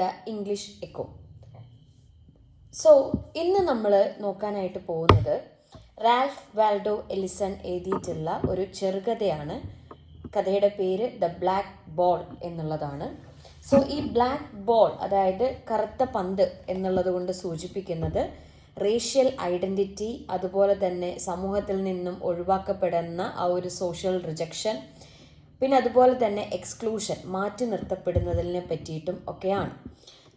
The English echo. So ഇന്ന് നമ്മൾ നോക്കാനായിട്ട് പോകുന്നത് റാൽഫ് വാൽഡോ എലിസൺ എഴുതിയിട്ടുള്ള ഒരു ചെറുകഥയാണ്. കഥയുടെ പേര് ദ ബ്ലാക്ക് ബോൾ എന്നുള്ളതാണ്. സോ ഈ ബ്ലാക്ക് ബോൾ അതായത് കറുത്ത പന്ത് എന്നുള്ളത് കൊണ്ട് സൂചിപ്പിക്കുന്നത് റേഷ്യൽ ഐഡന്റിറ്റി അതുപോലെ തന്നെ സമൂഹത്തിൽ നിന്നും ഒഴിവാക്കപ്പെടുന്ന ആ ഒരു സോഷ്യൽ റിജക്ഷൻ പിന്നെ അതുപോലെ തന്നെ എക്സ്ക്ലൂഷൻ മാറ്റി നിർത്തപ്പെടുന്നതിനെ പറ്റിയിട്ടും ഒക്കെയാണ്.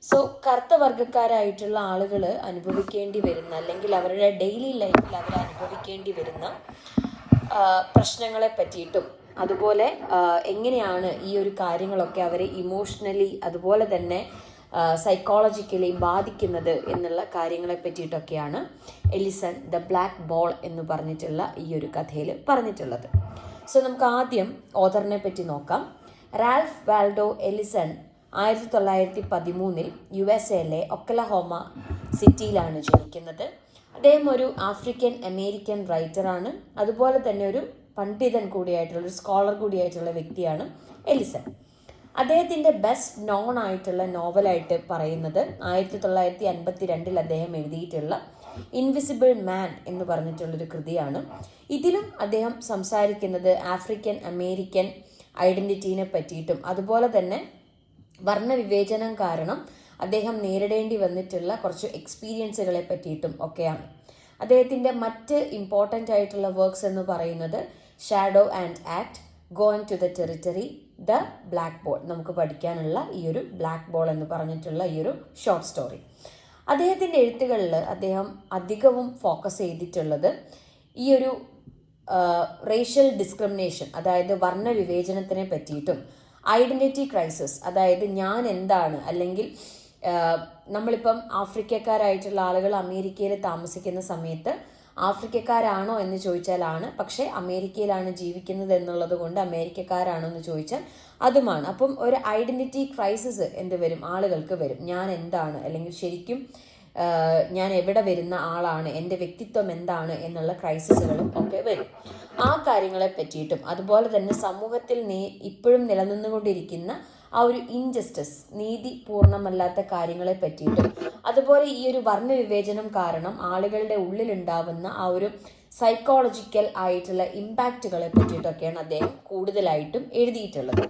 സോ കറുത്ത വർഗക്കാരായിട്ടുള്ള ആളുകൾ അനുഭവിക്കേണ്ടി വരുന്ന അല്ലെങ്കിൽ അവരുടെ ഡെയിലി ലൈഫിൽ അവർ അനുഭവിക്കേണ്ടി വരുന്ന പ്രശ്നങ്ങളെ പറ്റിയിട്ടും അതുപോലെ എങ്ങനെയാണ് ഈ ഒരു കാര്യങ്ങളൊക്കെ അവരെ ഇമോഷണലി അതുപോലെ തന്നെ സൈക്കോളജിക്കലി ബാധിക്കുന്നത് എന്നുള്ള കാര്യങ്ങളെ പറ്റിയിട്ടൊക്കെയാണ് എലിസൺ ദ ബ്ലാക്ക് ബോൾ എന്ന് പറഞ്ഞിട്ടുള്ള ഈ ഒരു കഥയിൽ പറഞ്ഞിട്ടുള്ളത്. സോ നമുക്ക് ആദ്യം ഓതറിനെ പറ്റി നോക്കാം. റാൽഫ് വാൽഡോ എലിസൺ ആയിരത്തി തൊള്ളായിരത്തി പതിമൂന്നിൽ യു എസ് എയിലെ ഒക്കലഹോമ സിറ്റിയിലാണ് ജനിക്കുന്നത്. അദ്ദേഹം ഒരു ആഫ്രിക്കൻ അമേരിക്കൻ റൈറ്ററാണ്. അതുപോലെ തന്നെ ഒരു പണ്ഡിതൻ കൂടിയായിട്ടുള്ള ഒരു സ്കോളർ കൂടിയായിട്ടുള്ള വ്യക്തിയാണ് എലിസൺ അദ്ദേഹത്തിന്റെ ബെസ്റ്റ് നോൺ ആയിട്ടുള്ള നോവലായിട്ട് പറയുന്നത് ആയിരത്തി തൊള്ളായിരത്തി അൻപത്തി രണ്ടിൽ അദ്ദേഹം എഴുതിയിട്ടുള്ള ഇൻവിസിബിൾ മാൻ എന്ന് പറഞ്ഞിട്ടുള്ളൊരു കൃതിയാണ്. ഇതിലും അദ്ദേഹം സംസാരിക്കുന്നത് ആഫ്രിക്കൻ അമേരിക്കൻ ഐഡന്റിറ്റീനെ പറ്റിയിട്ടും അതുപോലെ തന്നെ വർണവിവേചനം കാരണം അദ്ദേഹം നേരിടേണ്ടി വന്നിട്ടുള്ള കുറച്ച് എക്സ്പീരിയൻസുകളെ പറ്റിയിട്ടും ഒക്കെയാണ്. അദ്ദേഹത്തിന്റെ മറ്റ് ഇമ്പോർട്ടന്റ് ആയിട്ടുള്ള വർക്ക്സ് എന്ന് പറയുന്നത് shadow and act going to the territory the black ball നമുക്ക് പഠിക്കാനുള്ള ഈ ഒരു ബ്ലാക്ക് ബോൾ എന്ന് പറഞ്ഞിട്ടുള്ള ഈ ഒരു ഷോർട്ട് സ്റ്റോറി അദ്ദേഹത്തിന്റെ എഴുത്തുകളിൽ അദ്ദേഹം അധികവും ഫോക്കസ് ചെയ്തിട്ടുള്ളത് ഈ ഒരു റേഷ്യൽ ഡിസ്ക്രിമിനേഷൻ അതായത് വർണവിവേചനത്തിനെ പറ്റിയിട്ടും ഐഡന്റിറ്റി ക്രൈസിസ് അതായത് ഞാൻ എന്താണ് അല്ലെങ്കിൽ നമ്മളിപ്പം ആഫ്രിക്കക്കാരായിട്ടുള്ള ആളുകൾ അമേരിക്കയിൽ താമസിക്കുന്ന സമയത്ത് ആഫ്രിക്കക്കാരാണോ എന്ന് ചോദിച്ചാലാണ് പക്ഷേ അമേരിക്കയിലാണ് ജീവിക്കുന്നത് എന്നുള്ളത് കൊണ്ട് അമേരിക്കക്കാരാണോ എന്ന് ചോദിച്ചാൽ അതുമാണ്. അപ്പം ഒരു ഐഡന്റിറ്റി ക്രൈസിസ് എന്ത് വരും? ആളുകൾക്ക് വരും. ഞാൻ എന്താണ് അല്ലെങ്കിൽ ശരിക്കും ഞാൻ എവിടെ വരുന്ന ആളാണ് എന്റെ വ്യക്തിത്വം എന്താണ് എന്നുള്ള ക്രൈസിസുകളും ഒക്കെ വരും. ആ കാര്യങ്ങളെ പറ്റിയിട്ടും അതുപോലെ തന്നെ സമൂഹത്തിൽ നീ ഇപ്പോഴും നിലനിന്നുകൊണ്ടിരിക്കുന്ന ആ ഒരു ഇൻജസ്റ്റിസ് നീതി പൂർണമല്ലാത്ത കാര്യങ്ങളെ പറ്റിയിട്ടും അതുപോലെ ഈ ഒരു വർണവിവേചനം കാരണം ആളുകളുടെ ഉള്ളിലുണ്ടാവുന്ന ആ ഒരു സൈക്കോളജിക്കൽ ആയിട്ടുള്ള ഇമ്പാക്റ്റുകളെ പറ്റിയിട്ടൊക്കെയാണ് അദ്ദേഹം കൂടുതലായിട്ടും എഴുതിയിട്ടുള്ളത്.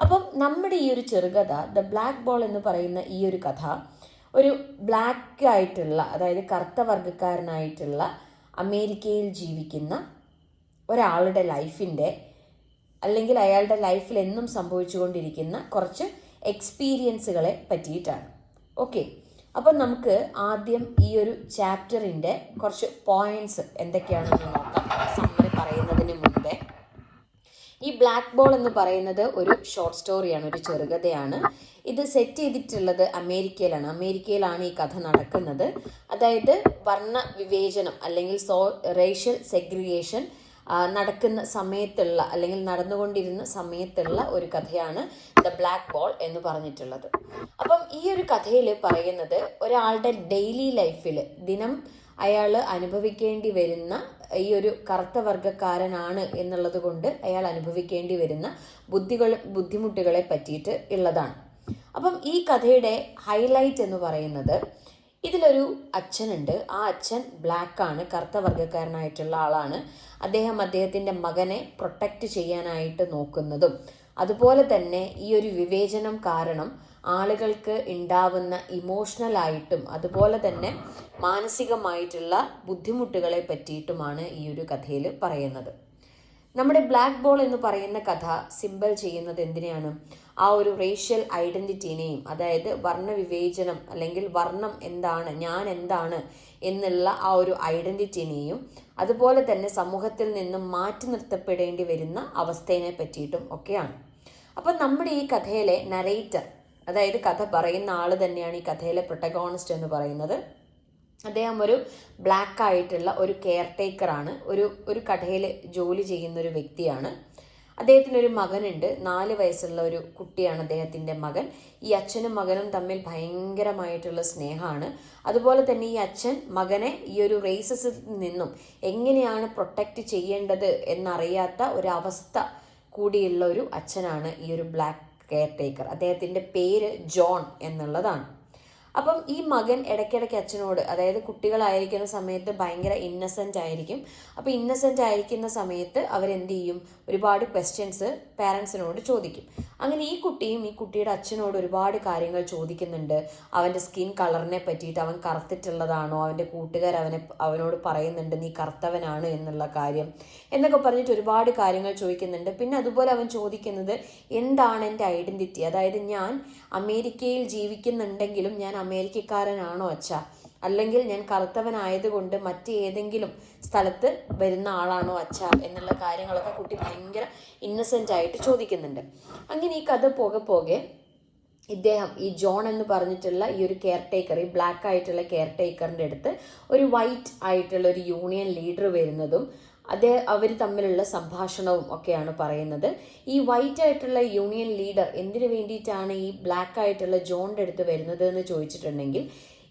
അപ്പം നമ്മുടെ ഈ ഒരു ചെറുകഥ ദ ബ്ലാക്ക് ബോൾ എന്ന് പറയുന്ന ഈ ഒരു കഥ ഒരു ബ്ലാക്ക് ആയിട്ടുള്ള അതായത് കറുത്ത വർഗക്കാരനായിട്ടുള്ള അമേരിക്കയിൽ ജീവിക്കുന്ന ഒരാളുടെ ലൈഫിന്റെ അല്ലെങ്കിൽ അയാളുടെ ലൈഫിൽ എന്നും സംഭവിച്ചുകൊണ്ടിരിക്കുന്ന കുറച്ച് എക്സ്പീരിയൻസുകളെ പറ്റിയിട്ടാണ്. ഓക്കെ അപ്പം നമുക്ക് ആദ്യം ഈ ഒരു ചാപ്റ്ററിന്റെ കുറച്ച് പോയിന്റ്സ് എന്തൊക്കെയാണെന്ന് നോക്കാം. ഈ ബ്ലാക്ക് ബോൾ എന്ന് പറയുന്നത് ഒരു ഷോർട്ട് സ്റ്റോറിയാണ് ഒരു ചെറുകഥയാണ്. ഇത് സെറ്റ് ചെയ്തിട്ടുള്ളത് അമേരിക്കയിലാണ്. അമേരിക്കയിലാണ് ഈ കഥ നടക്കുന്നത്. അതായത് വർണ വിവേചനം അല്ലെങ്കിൽ സോ റേഷ്യൽ സെഗ്രിഗേഷൻ നടക്കുന്ന സമയത്തുള്ള അല്ലെങ്കിൽ നടന്നുകൊണ്ടിരുന്ന സമയത്തുള്ള ഒരു കഥയാണ് ദ ബ്ലാക്ക് ബോൾ എന്ന് പറഞ്ഞിട്ടുള്ളത്. അപ്പം ഈ ഒരു കഥയിൽ പറയുന്നത് ഒരാളുടെ ഡെയിലി ലൈഫിൽ ദിനം അയാൾ അനുഭവിക്കേണ്ടി വരുന്ന ഈ ഒരു കറുത്ത വർഗക്കാരനാണ് എന്നുള്ളത് കൊണ്ട് അയാൾ അനുഭവിക്കേണ്ടി വരുന്ന ബുദ്ധികൾ ബുദ്ധിമുട്ടുകളെ പറ്റിയിട്ട് ഉള്ളതാണ്. അപ്പം ഈ കഥയുടെ ഹൈലൈറ്റ് എന്ന് പറയുന്നത് ഇതിലൊരു അച്ഛനുണ്ട്. ആ അച്ഛൻ ബ്ലാക്കാണ് കറുത്ത വർഗക്കാരനായിട്ടുള്ള ആളാണ്. അദ്ദേഹം അദ്ദേഹത്തിന്റെ മകനെ പ്രൊട്ടക്റ്റ് ചെയ്യാനായിട്ട് നോക്കുന്നതും. അതുപോലെ തന്നെ ഈ ഒരു വിവേചനം കാരണം ആളുകൾക്ക് ഉണ്ടാവുന്ന ഇമോഷണലായിട്ടും അതുപോലെ തന്നെ മാനസികമായിട്ടുള്ള ബുദ്ധിമുട്ടുകളെ പറ്റിയിട്ടുമാണ് ഈ ഒരു കഥയിൽ പറയുന്നത്. നമ്മുടെ ബ്ലാക്ക് ബോൾ എന്ന് പറയുന്ന കഥ സിമ്പിൾ ചെയ്യുന്നത് എന്തിനെയാണ്? ആ ഒരു റേഷ്യൽ ഐഡന്റിറ്റിനെയും അതായത് വർണവിവേചനം അല്ലെങ്കിൽ വർണം എന്താണ് ഞാൻ എന്താണ് എന്നുള്ള ആ ഒരു ഐഡന്റിറ്റിനെയും അതുപോലെ തന്നെ സമൂഹത്തിൽ നിന്നും മാറ്റി നിർത്തപ്പെടേണ്ടി വരുന്ന അവസ്ഥയെ പറ്റിയിട്ടും ഒക്കെയാണ്. അപ്പം നമ്മുടെ ഈ കഥയിലെ നറേറ്റർ അതായത് കഥ പറയുന്ന ആൾ തന്നെയാണ് ഈ കഥയിലെ പ്രൊട്ടഗോണിസ്റ്റ് എന്ന് പറയുന്നത്. അദ്ദേഹം ഒരു ബ്ലാക്ക് ആയിട്ടുള്ള ഒരു കെയർ ടേക്കറാണ് ഒരു ഒരു കടയിൽ ജോലി ചെയ്യുന്ന ഒരു വ്യക്തിയാണ്. അദ്ദേഹത്തിന് ഒരു മകനുണ്ട്. നാല് വയസ്സുള്ള ഒരു കുട്ടിയാണ് അദ്ദേഹത്തിന്റെ മകൻ. ഈ അച്ഛനും മകനും തമ്മിൽ ഭയങ്കരമായിട്ടുള്ള സ്നേഹമാണ്. അതുപോലെ തന്നെ ഈ അച്ഛൻ മകനെ ഈ ഒരു റേസസിൽ നിന്നും എങ്ങനെയാണ് പ്രൊട്ടക്റ്റ് ചെയ്യേണ്ടത് എന്നറിയാത്ത ഒരവസ്ഥ കൂടിയുള്ള ഒരു അച്ഛനാണ് ഈ ഒരു ബ്ലാക്ക് കെയർ ടേക്കർ അദ്ദേഹത്തിന്റെ പേര് ജോൺ എന്നുള്ളതാണ്. അപ്പം ഈ മകൻ ഇടയ്ക്കിടയ്ക്ക് അച്ഛനോട് അതായത് കുട്ടികളായിരിക്കുന്ന സമയത്ത് ഭയങ്കര ഇന്നസെന്റ് ആയിരിക്കും. അപ്പോൾ ഇന്നസെന്റ് ആയിരിക്കുന്ന സമയത്ത് അവരെന്ത് ചെയ്യും? ഒരുപാട് ക്വസ്റ്റ്യൻസ് പാരൻസിനോട് ചോദിക്കും. അങ്ങനെ ഈ കുട്ടിയും ഈ കുട്ടിയുടെ അച്ഛനോട് ഒരുപാട് കാര്യങ്ങൾ ചോദിക്കുന്നുണ്ട്. അവന്റെ സ്കിൻ കളറിനെ പറ്റിയിട്ട് അവൻ കറുത്തിട്ടുള്ളതാണോ? അവന്റെ കൂട്ടുകാർ അവനെ അവനോട് പറയുന്നുണ്ട് നീ കറുത്തവനാണ് എന്നുള്ള കാര്യം എന്നൊക്കെ പറഞ്ഞിട്ട് ഒരുപാട് കാര്യങ്ങൾ ചോദിക്കുന്നുണ്ട്. പിന്നെ അതുപോലെ അവൻ ചോദിക്കുന്നത് എന്താണ് എന്റെ ഐഡന്റിറ്റി അതായത് ഞാൻ അമേരിക്കയിൽ ജീവിക്കുന്നുണ്ടെങ്കിലും ഞാൻ അമേരിക്കക്കാരനാണോ അച്ഛ? അല്ലെങ്കിൽ ഞാൻ കറുത്തവനായതുകൊണ്ട് മറ്റേതെങ്കിലും സ്ഥലത്ത് വരുന്ന ആളാണോ അച്ഛ? എന്നുള്ള കാര്യങ്ങളൊക്കെ കുട്ടി ഭയങ്കര ഇന്നസെന്റ് ആയിട്ട് ചോദിക്കുന്നുണ്ട്. അങ്ങനെ ഈ കഥ പോകെ പോകെ ഇദ്ദേഹം ഈ ജോൺ എന്ന് പറഞ്ഞിട്ടുള്ള ഈ ഒരു കെയർ ടേക്കർ ഈ ബ്ലാക്ക് ആയിട്ടുള്ള കെയർ ടേക്കറിന്റെ അടുത്ത് ഒരു വൈറ്റ് ആയിട്ടുള്ള ഒരു യൂണിയൻ ലീഡർ വരുന്നതും അതേ അവർ തമ്മിലുള്ള സംഭാഷണവും ഒക്കെയാണ് പറയുന്നത്. ഈ വൈറ്റ് ആയിട്ടുള്ള യൂണിയൻ ലീഡർ എന്തിനു വേണ്ടിയിട്ടാണ് ഈ ബ്ലാക്ക് ആയിട്ടുള്ള ജോണിന്റെ അടുത്ത് വരുന്നത് എന്ന് ചോദിച്ചിട്ടുണ്ടെങ്കിൽ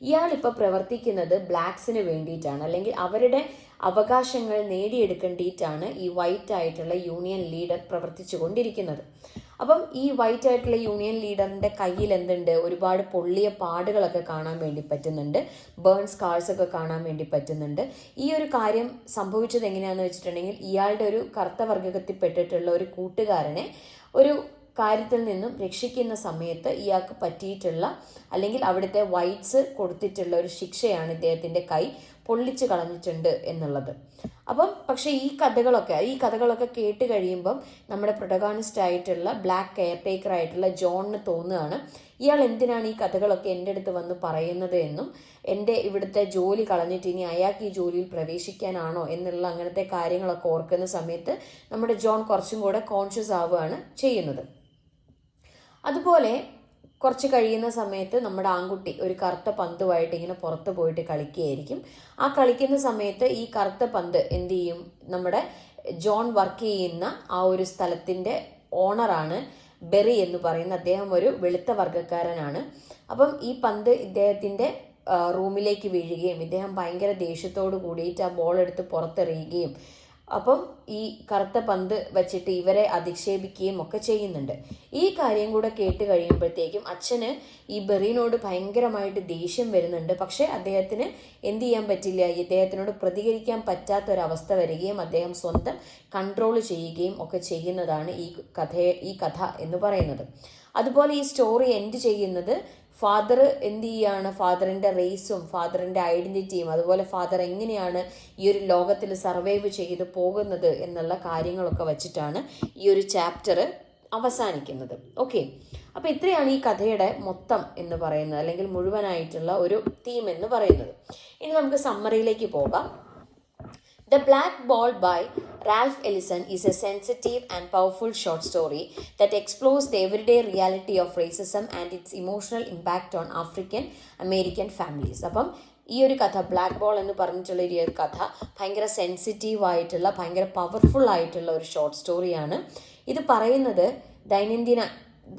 ഇയാളിപ്പോൾ പ്രവർത്തിക്കുന്നത് ബ്ലാക്സിന് വേണ്ടിയിട്ടാണ്. അല്ലെങ്കിൽ അവരുടെ അവകാശങ്ങൾ നേടിയെടുക്കേണ്ടിയിട്ടാണ് ഈ വൈറ്റ് ആയിട്ടുള്ള യൂണിയൻ ലീഡർ പ്രവർത്തിച്ചു കൊണ്ടിരിക്കുന്നത് അപ്പം ഈ വൈറ്റ് ആയിട്ടുള്ള യൂണിയൻ ലീഡറിന്റെ കയ്യിൽ എന്തുണ്ട്? ഒരുപാട് പൊള്ളിയ പാടുകളൊക്കെ കാണാൻ വേണ്ടി പറ്റുന്നുണ്ട്. ബേൺ സ്കാർസ് ഒക്കെ കാണാൻ വേണ്ടി പറ്റുന്നുണ്ട്. ഈ ഒരു കാര്യം സംഭവിച്ചത് എങ്ങനെയാണെന്ന് വെച്ചിട്ടുണ്ടെങ്കിൽ ഇയാളുടെ ഒരു കറുത്ത വർഗത്തിൽപ്പെട്ടിട്ടുള്ള ഒരു കൂട്ടുകാരനെ ഒരു കാര്യത്തിൽ നിന്നും രക്ഷിക്കുന്ന സമയത്ത് ഇയാൾക്ക് പറ്റിയിട്ടുള്ള അല്ലെങ്കിൽ അവിടുത്തെ വൈറ്റ്സ് കൊടുത്തിട്ടുള്ള ഒരു ശിക്ഷയാണ് ഇദ്ദേഹത്തിന്റെ കൈ പൊള്ളിച്ചു കളഞ്ഞിട്ടുണ്ട് എന്നുള്ളത്. അപ്പം പക്ഷേ ഈ കഥകളൊക്കെ ഈ കഥകളൊക്കെ കേട്ട് കഴിയുമ്പം നമ്മുടെ പ്രൊട്ടഗാനിസ്റ്റ് ആയിട്ടുള്ള ബ്ലാക്ക് കെയർ ടേക്കർ ആയിട്ടുള്ള ജോണിന് തോന്നുകയാണ് ഇയാൾ എന്തിനാണ് ഈ കഥകളൊക്കെ എന്റെ അടുത്ത് വന്ന് പറയുന്നത് എന്നും എന്റെ ഇവിടുത്തെ ജോലി കളഞ്ഞിട്ട് ഇനി അയാൾക്ക് ഈ ജോലിയിൽ പ്രവേശിക്കാനാണോ? എന്നുള്ള അങ്ങനത്തെ കാര്യങ്ങളൊക്കെ ഓർക്കുന്ന സമയത്ത് നമ്മുടെ ജോൺ കുറച്ചും കൂടെ കോൺഷ്യസ് ആവുകയാണ് ചെയ്യുന്നത്. അതുപോലെ കുറച്ച് കഴിയുന്ന സമയത്ത് നമ്മുടെ ആൺകുട്ടി ഒരു കറുത്ത പന്തുമായിട്ട് ഇങ്ങനെ പുറത്ത് പോയിട്ട് കളിക്കുകയായിരിക്കും. ആ കളിക്കുന്ന സമയത്ത് ഈ കറുത്ത പന്ത് എന്ത് ചെയ്യും? നമ്മുടെ ജോൺ വർക്ക് ചെയ്യുന്ന ആ ഒരു സ്ഥലത്തിന്റെ ഓണറാണ് ബെറി എന്ന് പറയുന്ന അദ്ദേഹം ഒരു വെളുത്ത വർഗക്കാരനാണ്. അപ്പം ഈ പന്ത് ഇദ്ദേഹത്തിന്റെ റൂമിലേക്ക് വീഴുകയും ഇദ്ദേഹം ഭയങ്കര ദേഷ്യത്തോട് കൂടിയിട്ട് ആ ബോൾ എടുത്ത് പുറത്തെറിയുകയും അപ്പം ഈ കറുത്ത പന്ത് വെച്ചിട്ട് ഇവരെ അധിക്ഷേപിക്കുകയും ഒക്കെ ചെയ്യുന്നുണ്ട്. ഈ കാര്യം കൂടെ കേട്ട് കഴിയുമ്പോഴത്തേക്കും അച്ഛന് ഈ ബെറീനോട് ഭയങ്കരമായിട്ട് ദേഷ്യം വരുന്നുണ്ട്. പക്ഷേ അദ്ദേഹത്തിന് എന്ത് ചെയ്യാൻ പറ്റില്ല? ഇദ്ദേഹത്തിനോട് പ്രതികരിക്കാൻ പറ്റാത്തൊരവസ്ഥ വരികയും അദ്ദേഹം സ്വന്തം കൺട്രോൾ ചെയ്യുകയും ഒക്കെ ചെയ്യുന്നതാണ് ഈ കഥയെ ഈ കഥ എന്ന് പറയുന്നത്. അതുപോലെ ഈ സ്റ്റോറി എൻഡ് ചെയ്യുന്നത് ഫാദർ എന്ത് ചെയ്യാണ് ഫാദറിന്റെ റേസും ഫാദറിന്റെ ഐഡന്റിറ്റിയും അതുപോലെ ഫാദർ എങ്ങനെയാണ് ഈ ഒരു ലോകത്തിൽ സർവൈവ് ചെയ്ത് പോകുന്നത് എന്നുള്ള കാര്യങ്ങളൊക്കെ വച്ചിട്ടാണ് ഈ ഒരു ചാപ്റ്റർ അവസാനിക്കുന്നത്. ഓക്കെ അപ്പോൾ ഇത്രയാണ് ഈ കഥയുടെ മൊത്തം എന്ന് പറയുന്നത് അല്ലെങ്കിൽ മുഴുവനായിട്ടുള്ള ഒരു തീം എന്ന് പറയുന്നത്. ഇനി നമുക്ക് സമ്മറിയിലേക്ക് പോകാം. The Black Ball by Ralph Ellison is a sensitive and powerful short story that explores the everyday reality of racism and its emotional impact on African American families. അപ്പം ഈ ഒരു കഥ ബ്ലാക്ക് ബോൾ എന്ന് പറഞ്ഞിട്ടുള്ള ഈ ഒരു കഥ ഭയങ്കര സെൻസിറ്റീവ് ആയിട്ടുള്ള ഭയങ്കര പവർഫുൾ ആയിട്ടുള്ള ഒരു ഷോർട്ട് സ്റ്റോറിയാണ് ഇത് പറയുന്നത് ദൈനംദിന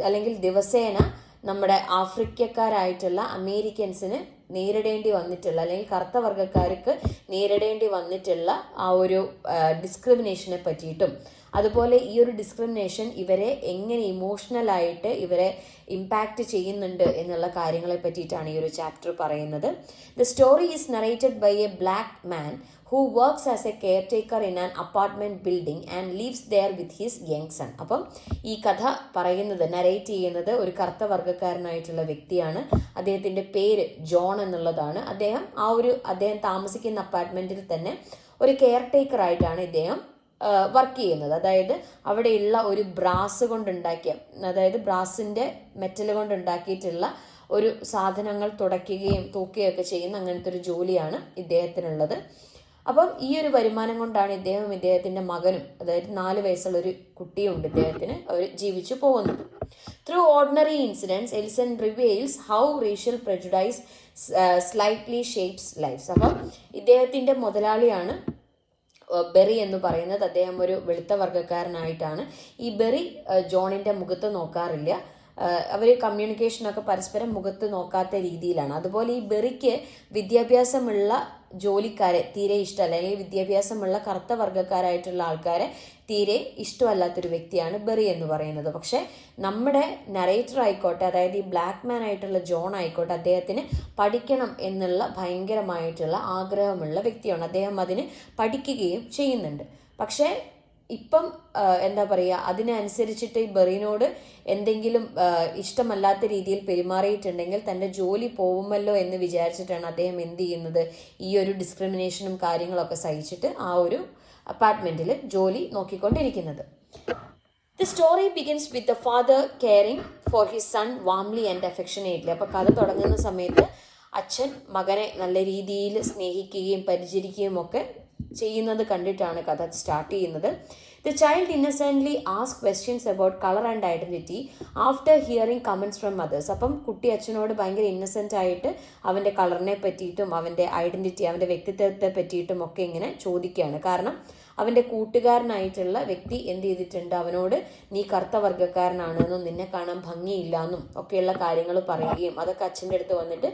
അല്ലെങ്കിൽ ദിവസേന നമ്മുടെ ആഫ്രിക്കക്കാരായിട്ടുള്ള അമേരിക്കൻസിന് നേരിടേണ്ടി വന്നിട്ടുള്ള അല്ലെങ്കിൽ കറുത്ത വർഗക്കാർക്ക് നേരിടേണ്ടി വന്നിട്ടുള്ള ആ ഒരു ഡിസ്ക്രിമിനേഷനെ പറ്റിയിട്ടും അതുപോലെ ഈ ഒരു ഡിസ്ക്രിമിനേഷൻ ഇവരെ എങ്ങനെ ഇമോഷണലായിട്ട് ഇവരെ ഇമ്പാക്റ്റ് ചെയ്യുന്നുണ്ട് എന്നുള്ള കാര്യങ്ങളെ പറ്റിയിട്ടാണ് ഈ ഒരു ചാപ്റ്റർ പറയുന്നത്. The story is narrated by a black man who works as a caretaker in an apartment building and leaves there with his young son അപ്പം ഈ കഥ പറയുന്നത് നരേറ്റ് ചെയ്യുന്നത് ഒരു കറുത്ത വർഗക്കാരനായിട്ടുള്ള വ്യക്തിയാണ്. അദ്ദേഹത്തിന്റെ പേര് ജോൺ എന്നുള്ളതാണ്. അദ്ദേഹം ആ ഒരു അദ്ദേഹം താമസിക്കുന്ന അപ്പാർട്ട്മെന്റിൽ തന്നെ ഒരു കെയർ ടേക്കർ ആയിട്ടാണ് ഇദ്ദേഹം വർക്ക് ചെയ്യുന്നത്. അതായത് അവിടെയുള്ള ഒരു ബ്രാസ് കൊണ്ടുണ്ടാക്കിയ അതായത് ബ്രാസിന്റെ മെറ്റൽ കൊണ്ടുണ്ടാക്കിയിട്ടുള്ള ഒരു സാധനങ്ങൾ തുടയ്ക്കുകയും തൂക്കുകയൊക്കെ ചെയ്യുന്ന അങ്ങനത്തെ ഒരു ജോലിയാണ് ഇദ്ദേഹത്തിനുള്ളത്. അപ്പം ഈ ഒരു വരുമാനം കൊണ്ടാണ് ഇദ്ദേഹം ഇദ്ദേഹത്തിന്റെ മകനും അതായത് നാല് വയസ്സുള്ള ഒരു കുട്ടിയുണ്ട് ഇദ്ദേഹത്തിന് അവർ ജീവിച്ചു പോകുന്നത്. Through ordinary incidents Ellison reveals how racial prejudice slightly shapes lives അപ്പം ഇദ്ദേഹത്തിന്റെ മുതലാളിയാണ് ബെറി എന്ന് പറയുന്നത്. അദ്ദേഹം ഒരു വെളുത്ത വർഗക്കാരനായിട്ടാണ്. ഈ ബെറി ജോണിന്റെ മുഖത്ത് നോക്കാറില്ല. അവർ കമ്മ്യൂണിക്കേഷനൊക്കെ പരസ്പരം മുഖത്ത് നോക്കാത്ത രീതിയിലാണ്. അതുപോലെ ഈ ബെറിക്ക് വിദ്യാഭ്യാസമുള്ള ജോലിക്കാരെ തീരെ ഇഷ്ടമല്ല. അല്ലെങ്കിൽ വിദ്യാഭ്യാസമുള്ള കറുത്ത വർഗക്കാരായിട്ടുള്ള ആൾക്കാരെ തീരെ ഇഷ്ടമല്ലാത്തൊരു വ്യക്തിയാണ് ബെറി എന്ന് പറയുന്നത്. പക്ഷേ നമ്മുടെ നറേറ്റർ ആയിക്കോട്ടെ അതായത് ഈ ബ്ലാക്ക് മാൻ ആയിട്ടുള്ള ജോൺ ആയിക്കോട്ടെ അദ്ദേഹത്തിന് പഠിക്കണം എന്നുള്ള ഭയങ്കരമായിട്ടുള്ള ആഗ്രഹമുള്ള വ്യക്തിയാണ്. അദ്ദേഹം അതിന് പഠിക്കുകയും ചെയ്യുന്നുണ്ട്. പക്ഷേ ഇപ്പം എന്താ പറയുക അതിനനുസരിച്ചിട്ട് ഈ ബെറിനോട് എന്തെങ്കിലും ഇഷ്ടമല്ലാത്ത രീതിയിൽ പെരുമാറിയിട്ടുണ്ടെങ്കിൽ തന്റെ ജോലി പോകുമല്ലോ എന്ന് വിചാരിച്ചിട്ടാണ് അദ്ദേഹം എന്ത് ചെയ്യുന്നത്? ഈ ഒരു ഡിസ്ക്രിമിനേഷനും കാര്യങ്ങളൊക്കെ സഹിച്ചിട്ട് ആ ഒരു അപ്പാർട്ട്മെന്റിൽ ജോലി നോക്കിക്കൊണ്ടിരിക്കുന്നത്. The story begins with the father caring for his son warmly and affectionately അപ്പോൾ കഥ തുടങ്ങുന്ന സമയത്ത് അച്ഛൻ മകനെ നല്ല രീതിയിൽ സ്നേഹിക്കുകയും പരിചരിക്കുകയും ഒക്കെ ചെയ്യുന്നത് കണ്ടിട്ടാണ് കഥ സ്റ്റാർട്ട് ചെയ്യുന്നത്. The child innocently ask questions about colour and identity after hearing comments from mothers അപ്പം കുട്ടി അച്ഛനോട് ഭയങ്കര ഇന്നസെന്റ് ആയിട്ട് അവന്റെ കളറിനെ പറ്റിയിട്ടും അവന്റെ ഐഡന്റിറ്റി അവന്റെ വ്യക്തിത്വത്തെ പറ്റിയിട്ടും ഒക്കെ ഇങ്ങനെ ചോദിക്കുകയാണ്. കാരണം അവന്റെ കൂട്ടുകാരനായിട്ടുള്ള വ്യക്തി എന്ത് ചെയ്തിട്ടുണ്ട്? അവനോട് നീ കറുത്ത വർഗക്കാരനാണെന്നും നിന്നെ കാണാൻ ഭംഗിയില്ല എന്നും ഒക്കെയുള്ള കാര്യങ്ങൾ പറയുകയും അതൊക്കെ അച്ഛന്റെ അടുത്ത് വന്നിട്ട്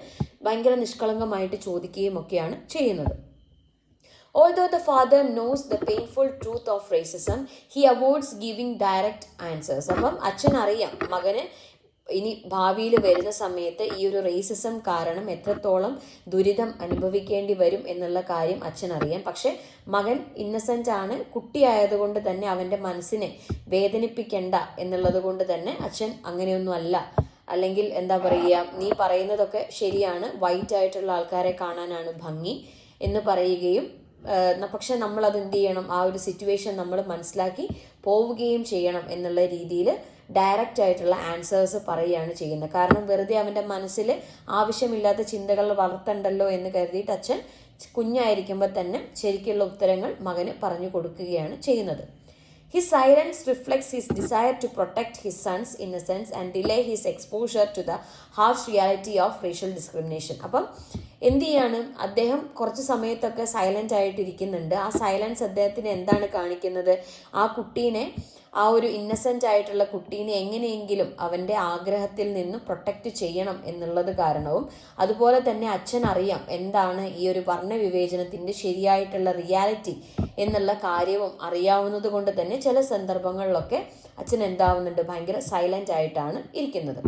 ഭയങ്കര നിഷ്കളങ്കമായിട്ട് ചോദിക്കുകയും ഒക്കെയാണ് ചെയ്യുന്നത്. Although the father knows the painful truth of racism, he avoids giving direct answers. അപ്പം അച്ഛൻ അറിയാം മകന് ഇനി ഭാവിയിൽ വരുന്ന സമയത്ത് ഈ ഒരു റേസിസം കാരണം എത്രത്തോളം ദുരിതം അനുഭവിക്കേണ്ടി വരും എന്നുള്ള കാര്യം അച്ഛൻ അറിയാം പക്ഷെ മകൻ ഇന്നസെന്റ് ആണ് കുട്ടിയായതുകൊണ്ട് തന്നെ അവന്റെ മനസ്സിനെ വേദനിപ്പിക്കണ്ട എന്നുള്ളത് കൊണ്ട് തന്നെ അച്ഛൻ അങ്ങനെയൊന്നുമല്ല അല്ലെങ്കിൽ എന്താ പറയുക നീ പറയുന്നതൊക്കെ ശരിയാണ് വൈറ്റ് ആയിട്ടുള്ള ആൾക്കാരെ കാണാനാണ് ഭംഗി എന്ന് പറയുകയും പക്ഷെ നമ്മൾ അത് എന്ത് ചെയ്യണം? ആ ഒരു സിറ്റുവേഷൻ നമ്മൾ മനസ്സിലാക്കി പോവുകയും ചെയ്യണം എന്നുള്ള രീതിയിൽ ഡയറക്റ്റ് ആയിട്ടുള്ള ആൻസേഴ്സ് പറയുകയാണ് ചെയ്യുന്നത്. കാരണം വെറുതെ അവന്റെ മനസ്സിൽ ആവശ്യമില്ലാത്ത ചിന്തകൾ വളർത്തണ്ടല്ലോ എന്ന് കരുതിയിട്ട് അച്ഛൻ കുഞ്ഞായിരിക്കുമ്പോൾ തന്നെ ശരിക്കുള്ള ഉത്തരങ്ങൾ മകന് പറഞ്ഞു കൊടുക്കുകയാണ് ചെയ്യുന്നത്. His silence reflects his desire to protect his son's innocence and delay his exposure to the harsh reality of racial discrimination അപ്പം എന്ത് ചെയ്യാണ്? അദ്ദേഹം കുറച്ച് സമയത്തൊക്കെ സൈലന്റ് ആയിട്ടിരിക്കുന്നുണ്ട്. ആ സൈലൻസ് അദ്ദേഹത്തിന് എന്താണ് കാണിക്കുന്നത്? ആ കുട്ടീനെ ആ ഒരു ഇന്നസെന്റ് ആയിട്ടുള്ള കുട്ടീനെ എങ്ങനെയെങ്കിലും അവന്റെ ആഗ്രഹത്തിൽ നിന്ന് പ്രൊട്ടക്റ്റ് ചെയ്യണം എന്നുള്ളത് കാരണവും അതുപോലെ തന്നെ അച്ഛൻ അറിയാം എന്താണ് ഈ ഒരു വർണവിവേചനത്തിന്റെ ശരിയായിട്ടുള്ള റിയാലിറ്റി എന്നുള്ള കാര്യവും അറിയാവുന്നത് കൊണ്ട് തന്നെ ചില സന്ദർഭങ്ങളിലൊക്കെ അച്ഛൻ എന്താവുന്നുണ്ട്? ഭയങ്കര സൈലന്റ് ആയിട്ടാണ് ഇരിക്കുന്നത്.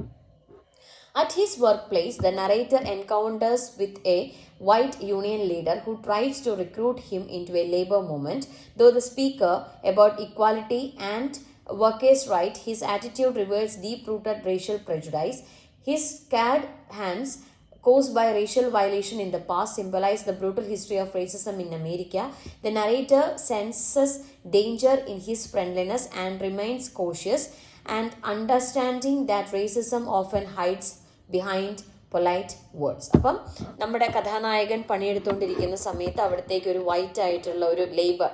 At his workplace, the narrator encounters with a white union leader who tries to recruit him into a labor movement. Though the speaker about equality and workers' right, his attitude reveals deep-rooted racial prejudice. His scared hands caused by racial violation in the past symbolize the brutal history of racism in America. The narrator senses danger in his friendliness and remains cautious and understanding that racism often hides behind polite words അപ്പം നമ്മുടെ കഥാനായകൻ പണിയെടുത്തുകൊണ്ടിരിക്കുന്ന സമയത്ത് അവിടത്തേക്ക് ഒരു white ആയിട്ടുള്ള ഒരു labour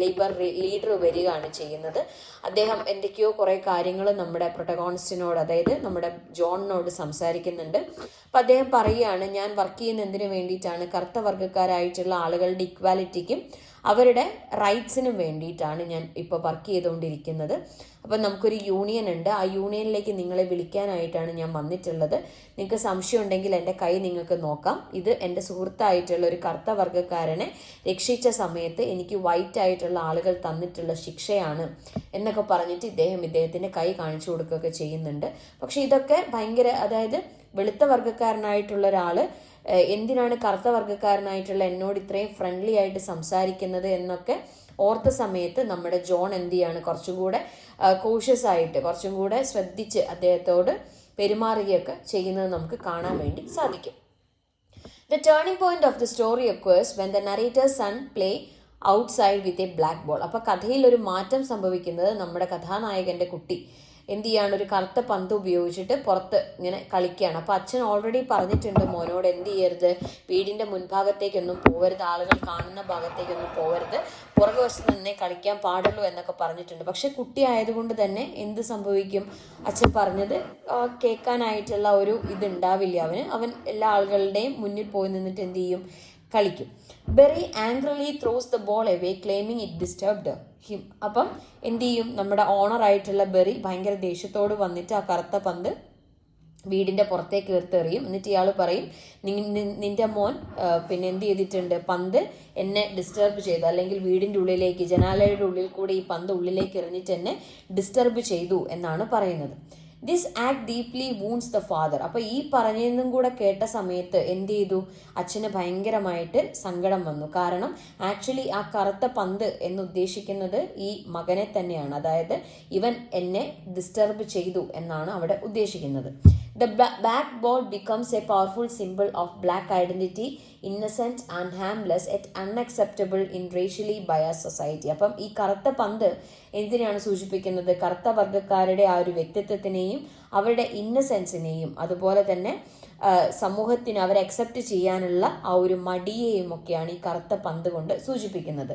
labour leader വരികയാണ് ചെയ്യുന്നത്. അദ്ദേഹം എന്തൊക്കെയോ കുറേ കാര്യങ്ങൾ നമ്മുടെ പ്രൊട്ടഗോണിസ്റ്റിനോട് അതായത് നമ്മുടെ ജോണിനോട് സംസാരിക്കുന്നുണ്ട്. അപ്പം അദ്ദേഹം പറയുകയാണ് ഞാൻ വർക്ക് ചെയ്യുന്ന എന്തിനു വേണ്ടിയിട്ടാണ് കറുത്ത വർഗക്കാരായിട്ടുള്ള ആളുകളുടെ ഇക്വാലിറ്റിക്കും അവരുടെ റൈറ്റ്സിനും വേണ്ടിയിട്ടാണ് ഞാൻ ഇപ്പോൾ വർക്ക് ചെയ്തുകൊണ്ടിരിക്കുന്നത് അപ്പം നമുക്കൊരു യൂണിയൻ ഉണ്ട്. ആ യൂണിയനിലേക്ക് നിങ്ങളെ വിളിക്കാനായിട്ടാണ് ഞാൻ വന്നിട്ടുള്ളത്. നിങ്ങൾക്ക് സംശയം ഉണ്ടെങ്കിൽ എന്റെ കൈ നിങ്ങൾക്ക് നോക്കാം. ഇത് എന്റെ സുഹൃത്തായിട്ടുള്ള ഒരു കറുത്ത വർഗക്കാരനെ രക്ഷിച്ച സമയത്ത് എനിക്ക് വൈറ്റ് ആയിട്ടുള്ള ആളുകൾ തന്നിട്ടുള്ള ശിക്ഷയാണ് എന്നൊക്കെ പറഞ്ഞിട്ട് ഇദ്ദേഹം ഇദ്ദേഹത്തിന്റെ കൈ കാണിച്ചു കൊടുക്കുകയൊക്കെ ചെയ്യുന്നുണ്ട്. പക്ഷേ ഇതൊക്കെ ഭയങ്കര അതായത് വെളുത്ത വർഗക്കാരനായിട്ടുള്ള ഒരാൾ എന്തിനാണ് കറുത്ത വർഗക്കാരനായിട്ടുള്ള എന്നോട് ഇത്രയും ഫ്രണ്ട്ലി ആയിട്ട് സംസാരിക്കുന്നത് എന്നൊക്കെ ഓർത്ത സമയത്ത് നമ്മുടെ ജോൺ എന്ത് ചെയ്യാണ്? കുറച്ചും കൂടെ കോഷ്യസ് ആയിട്ട് കുറച്ചും കൂടെ ശ്രദ്ധിച്ച് അദ്ദേഹത്തോട് പെരുമാറുകയൊക്കെ ചെയ്യുന്നത് നമുക്ക് കാണാൻ വേണ്ടി സാധിക്കും. The turning point of the story occurs when the narrator son play outside with a black ball അപ്പോൾ കഥയിൽ ഒരു മാറ്റം സംഭവിക്കുന്നത് നമ്മുടെ കഥാനായകന്റെ കുട്ടി എന്ത് ചെയ്യാണ്? ഒരു കറുത്ത പന്ത് ഉപയോഗിച്ചിട്ട് പുറത്ത് ഇങ്ങനെ കളിക്കുകയാണ്. അപ്പോൾ അച്ഛൻ ഓൾറെഡി പറഞ്ഞിട്ടുണ്ട് മോനോട് എന്ത് ചെയ്യരുത്? വീടിന്റെ മുൻഭാഗത്തേക്കൊന്നും പോകരുത് ആളുകൾ കാണുന്ന ഭാഗത്തേക്കൊന്നും പോകരുത് പുറകു വശത്ത് നിന്നേ കളിക്കാൻ പാടുള്ളൂ എന്നൊക്കെ പറഞ്ഞിട്ടുണ്ട്. പക്ഷെ കുട്ടി ആയതുകൊണ്ട് തന്നെ എന്ത് സംഭവിക്കും? അച്ഛൻ പറഞ്ഞത് കേൾക്കാനായിട്ടുള്ള ഒരു ഇത് ഉണ്ടാവില്ല അവന്. അവൻ എല്ലാ ആളുകളുടെയും മുന്നിൽ പോയി നിന്നിട്ട് എന്ത് ചെയ്യും? കളിക്കും. Very angrily throws the ball away claiming it disturbed him അപ്പം എന്ത് ചെയ്യും? നമ്മുടെ ഓണർ ആയിട്ടുള്ള ബെറി ഭയങ്കര ദേഷ്യത്തോട് വന്നിട്ട് ആ കറുത്ത പന്ത് വീടിന്റെ പുറത്തേക്ക് എടുത്തെറിയും എന്നിട്ട് ഇയാൾ പറയും "നി- നി- നിന്റെ മോൻ പിന്നെ എന്ത് ചെയ്തിട്ടുണ്ട്? പന്ത് എന്നെ ഡിസ്റ്റർബ് ചെയ്തു. അല്ലെങ്കിൽ വീടിന്റെ ഉള്ളിലേക്ക് ജനാലയുടെ ഉള്ളിൽ കൂടി ഈ പന്ത് ഉള്ളിലേക്ക് എറിഞ്ഞിട്ട് എന്നെ ഡിസ്റ്റർബ് ചെയ്തു എന്നാണ് പറയുന്നത്. This act deeply wounds the father അപ്പോൾ ഈ പറഞ്ഞതും കൂടെ കേട്ട സമയത്ത് എന്ത് ചെയ്തു? അച്ഛന് ഭയങ്കരമായിട്ട് സങ്കടം വന്നു. കാരണം ആക്ച്വലി ആ കറുത്ത പന്ത് എന്ന് ഉദ്ദേശിക്കുന്നത് ഈ മകനെ തന്നെയാണ്. അതായത് ഇവൻ എന്നെ ഡിസ്റ്റർബ് ചെയ്തു എന്നാണ് അവിടെ ഉദ്ദേശിക്കുന്നത്. The black ball becomes a powerful symbol of black identity innocent and harmless yet unacceptable in racially biased society അപ്പം ഈ കറുത്ത പന്ത് എന്തിനാണ് സൂചിപ്പിക്കുന്നത്? കറുത്ത വർഗക്കാരുടെ ആ ഒരു വ്യക്തിത്വത്തിനെയും അവരുടെ ഇന്നസെൻസിനെയും അതുപോലെ തന്നെ സമൂഹത്തിന് അവരെ അക്സെപ്റ്റ് ചെയ്യാനുള്ള ആ ഒരു മടിയെയും ഒക്കെയാണ് ഈ കറുത്ത പന്ത് കൊണ്ട് സൂചിപ്പിക്കുന്നത്.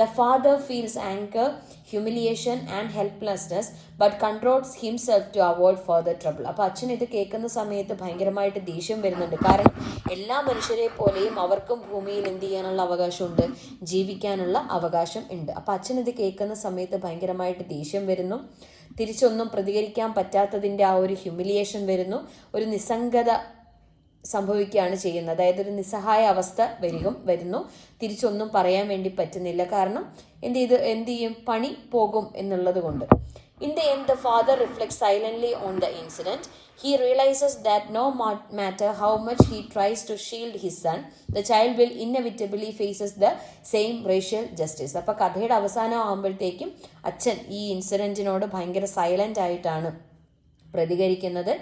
The father feels anger humiliation and helplessness but controls himself to avoid further trouble അപ്പോൾ അച്ഛൻ ഇത് കേൾക്കുന്ന സമയത്ത് ഭയങ്കരമായിട്ട് ദേഷ്യം വരുന്നുണ്ട്. കാരണം എല്ലാ മനുഷ്യരെ പോലെയും അവർക്കും ഭൂമിയിൽ എന്ത് ചെയ്യാനുള്ള അവകാശമുണ്ട്? ജീവിക്കാനുള്ള അവകാശം ഉണ്ട്. അപ്പോൾ അച്ഛൻ ഇത് കേൾക്കുന്ന സമയത്ത് ഭയങ്കരമായിട്ട് ദേഷ്യം വരുന്നു. തിരിച്ചൊന്നും പ്രതികരിക്കാൻ പറ്റാത്തതിന്റെ ആ ഒരു ഹ്യൂമിലിയേഷൻ വരുന്നു. ഒരു നിസ്സംഗത സംഭവിക്കുകയാണ് ചെയ്യുന്നത്. അതായത് ഒരു നിസ്സഹായ അവസ്ഥ വരികും വരുന്നു. തിരിച്ചൊന്നും പറയാൻ വേണ്ടി പറ്റുന്നില്ല. കാരണം എന്ത് ചെയ്ത്? എന്ത് ചെയ്യും? പണി പോകും എന്നുള്ളത് കൊണ്ട്. In the end the father reflect silently on the incident he realizes that no matter how much he tries to shield his son the child will inevitably faces the same racial justice അപ്പോൾ കഥയുടെ അവസാനം ആകുമ്പോഴത്തേക്കും അച്ഛൻ ഈ ഇൻസിഡന്റിനോട് ഭയങ്കര silent ആയിട്ടാണ് പ്രതികരിക്കുന്നത്.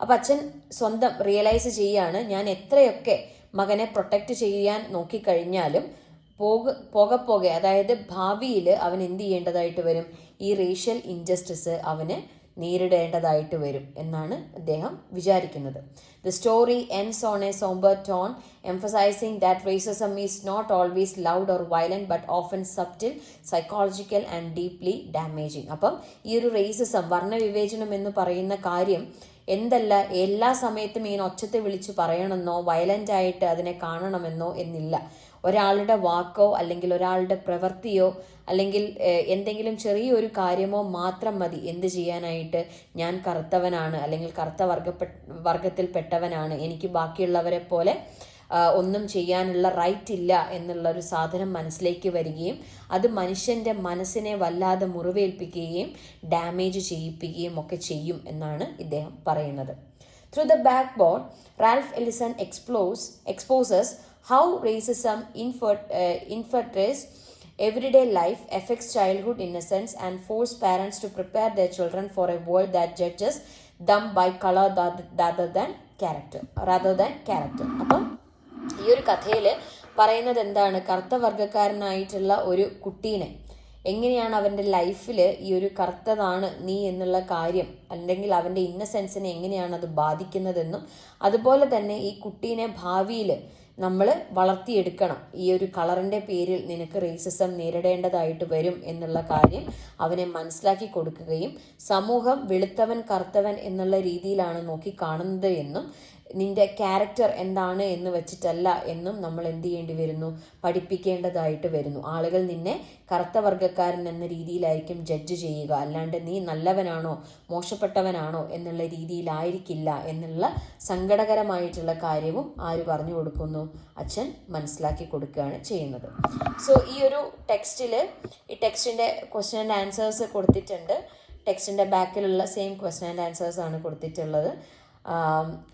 അപ്പം അച്ഛൻ സ്വന്തം റിയലൈസ് ചെയ്യാണ് ഞാൻ എത്രയൊക്കെ മകനെ പ്രൊട്ടക്റ്റ് ചെയ്യാൻ നോക്കിക്കഴിഞ്ഞാലും പോക പോക പോകെ അതായത് ഭാവിയിൽ അവൻ എന്ത് ചെയ്യേണ്ടതായിട്ട് വരും? ഈ റേഷ്യൽ ഇൻജസ്റ്റിസ് അവന് നേരിടേണ്ടതായിട്ട് വരും എന്നാണ് അദ്ദേഹം വിചാരിക്കുന്നത്. The story ends on a sombre tone emphasizing that racism is not always loud or violent but often subtle psychological and deeply damaging അപ്പം ഈ ഒരു റേസിസം വർണവിവേചനം എന്ന് പറയുന്ന കാര്യം എന്തല്ല എല്ലാ സമയത്തും ഇങ്ങനെ ഒച്ചത്തെ വിളിച്ച് പറയണമെന്നോ വയലന്റ് ആയിട്ട് അതിനെ കാണണമെന്നോ എന്നില്ല. ഒരാളുടെ വാക്കോ അല്ലെങ്കിൽ ഒരാളുടെ പ്രവൃത്തിയോ അല്ലെങ്കിൽ എന്തെങ്കിലും ചെറിയൊരു കാര്യമോ മാത്രം മതി. എന്ത് ചെയ്യാനായിട്ട് ഞാൻ കറുത്തവനാണ് അല്ലെങ്കിൽ കറുത്ത വർഗപ്പെ വർഗത്തിൽപ്പെട്ടവനാണ്. എനിക്ക് ബാക്കിയുള്ളവരെ പോലെ ഒന്നും ചെയ്യാനുള്ള റൈറ്റ് ഇല്ല എന്നുള്ള ഒരു സാധനം മനസ്സിലേക്ക് വരികയും അത് മനുഷ്യന്റെ മനസ്സിനെ വല്ലാതെ മുറിവേൽപ്പിക്കുകയും ഡാമേജ് ചെയ്യിപ്പിക്കുകയും ഒക്കെ ചെയ്യും എന്നാണ് ഇദ്ദേഹം പറയുന്നത്. Through the black ball Ralph Ellison explores exposes how racism infer infiltrates every day life affects childhood innocence and force parents to prepare the children for a world that judges them by colour rather than character rather than character അപ്പം ഈ ഒരു കഥയിൽ പറയുന്നത് എന്താണ്? കറുത്ത വർഗക്കാരനായിട്ടുള്ള ഒരു കുട്ടീനെ. എങ്ങനെയാണ് അവന്റെ ലൈഫിൽ ഈ ഒരു കറുത്തതാണ് നീ എന്നുള്ള കാര്യം അല്ലെങ്കിൽ അവന്റെ ഇന്നസെൻസിനെ എങ്ങനെയാണ് അത് ബാധിക്കുന്നതെന്നും അതുപോലെ തന്നെ ഈ കുട്ടീനെ ഭാവിയിൽ നമ്മൾ വളർത്തിയെടുക്കണം. ഈ ഒരു കളറിന്റെ പേരിൽ നിനക്ക് റേസിസം നേരിടേണ്ടതായിട്ട് വരും എന്നുള്ള കാര്യം അവനെ മനസ്സിലാക്കി കൊടുക്കുകയും സമൂഹം വെളുത്തവൻ കറുത്തവൻ എന്നുള്ള രീതിയിലാണ് നോക്കി കാണുന്നത് എന്നും നിന്റെ ക്യാരക്ടർ എന്താണ് എന്ന് വെച്ചിട്ടല്ല എന്നും നമ്മൾ എന്ത് ചെയ്യേണ്ടി വരുന്നു? പഠിപ്പിക്കേണ്ടതായിട്ട് വരുന്നു. ആളുകൾ നിന്നെ കറുത്ത വർഗക്കാരൻ എന്ന രീതിയിലായിരിക്കും ജഡ്ജ് ചെയ്യുക. അല്ലാണ്ട് നീ നല്ലവനാണോ മോശപ്പെട്ടവനാണോ എന്നുള്ള രീതിയിലായിരിക്കില്ല എന്നുള്ള സങ്കടകരമായിട്ടുള്ള കാര്യവും ആര് പറഞ്ഞു കൊടുക്കുന്നു? അച്ഛൻ മനസ്സിലാക്കി കൊടുക്കുകയാണ് ചെയ്യുന്നത്. സോ ഈ ഒരു ടെക്സ്റ്റിൽ ഈ ടെക്സ്റ്റിന്റെ ക്വസ്റ്റ്യൻ ആൻഡ് ആൻസേഴ്സ് കൊടുത്തിട്ടുണ്ട്. ടെക്സ്റ്റിന്റെ ബാക്കിലുള്ള സെയിം ക്വസ്റ്റ്യൻ ആൻഡ് ആൻസേഴ്സ് ആണ് കൊടുത്തിട്ടുള്ളത്.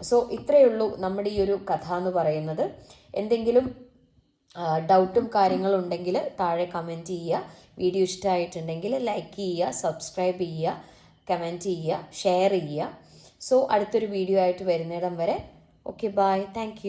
സോ ഇത്രയേ ഉള്ളൂ നമ്മുടെ ഈ ഒരു കഥ എന്ന് പറയുന്നത്. എന്തെങ്കിലും ഡൗട്ടും കാര്യങ്ങളും ഉണ്ടെങ്കിൽ താഴെ കമന്റ് ചെയ്യുക. വീഡിയോ ഇഷ്ടമായിട്ടുണ്ടെങ്കിൽ ലൈക്ക് ചെയ്യുക സബ്സ്ക്രൈബ് ചെയ്യുക കമന്റ് ചെയ്യുക ഷെയർ ചെയ്യുക. സോ അടുത്തൊരു വീഡിയോ ആയിട്ട് വരുന്നിടം വരെ. Okay bye thank